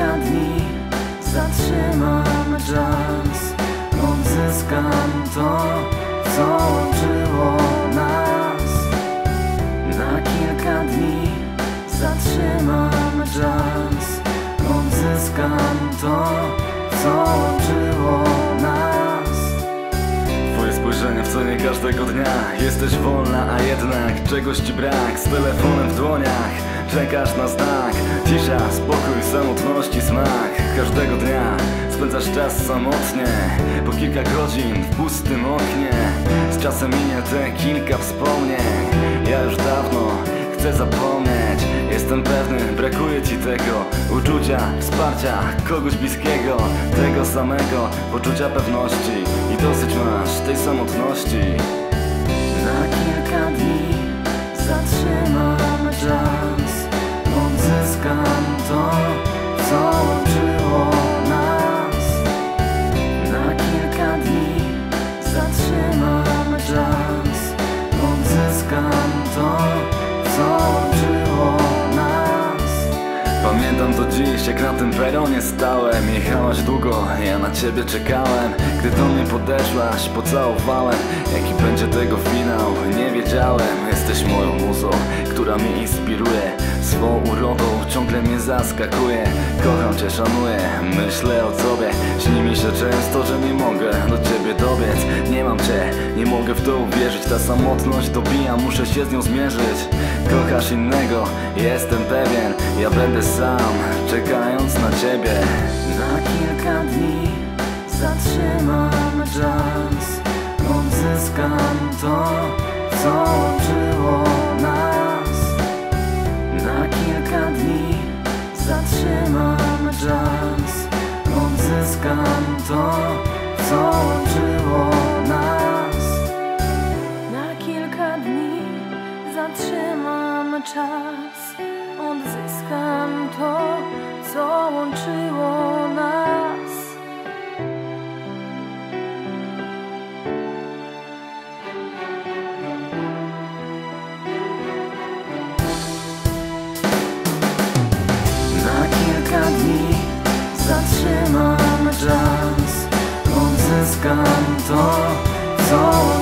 kilka dni zatrzymam czas. Odzyskam to, co łączyło nas. Na kilka dni zatrzymam czas. Odzyskam to, co łączyło nas. Twoje spojrzenie w cenie każdego dnia. Jesteś wolna, a jednak czegoś ci brak. Z telefonem w dłoniach Czekasz na znak. Cisza, spokój, samotności smak. Każdego dnia spędzasz czas samotnie. Po kilka godzin w pustym oknie. Z czasem minie te kilka wspomnień. Ja już dawno chcę zapomnieć. Jestem pewny, brakuje ci tego Uczucia, wsparcia, kogoś bliskiego. Tego samego, poczucia pewności I dosyć masz tej samotności Odzyskam to, co Pamiętam to dziś, jak na tym peronie stałem Jechałaś długo, ja na ciebie czekałem Gdy do mnie podeszłaś, pocałowałem. Jaki będzie tego finał, nie wiedziałem. Jesteś moją muzą, która mnie inspiruje. Swą urodą ciągle mnie zaskakuje. Kocham cię, szanuję, myślę o tobie. Śni mi się często, że nie mogę do ciebie dobiec. Nie mam cię, nie mogę w to uwierzyć. Ta samotność dobija, muszę się z nią zmierzyć Kochasz innego, jestem pewien Ja będę sam, czekając na ciebie. Na kilka dni zatrzymam czas Odzyskam to, co łączyło nas. Na kilka dni zatrzymam czas Odzyskam to, co łączyło nas. Na kilka dni zatrzymam czas. Odzyskam to, co łączyło nas. Na kilka dni zatrzymam czas. Odzyskam to, co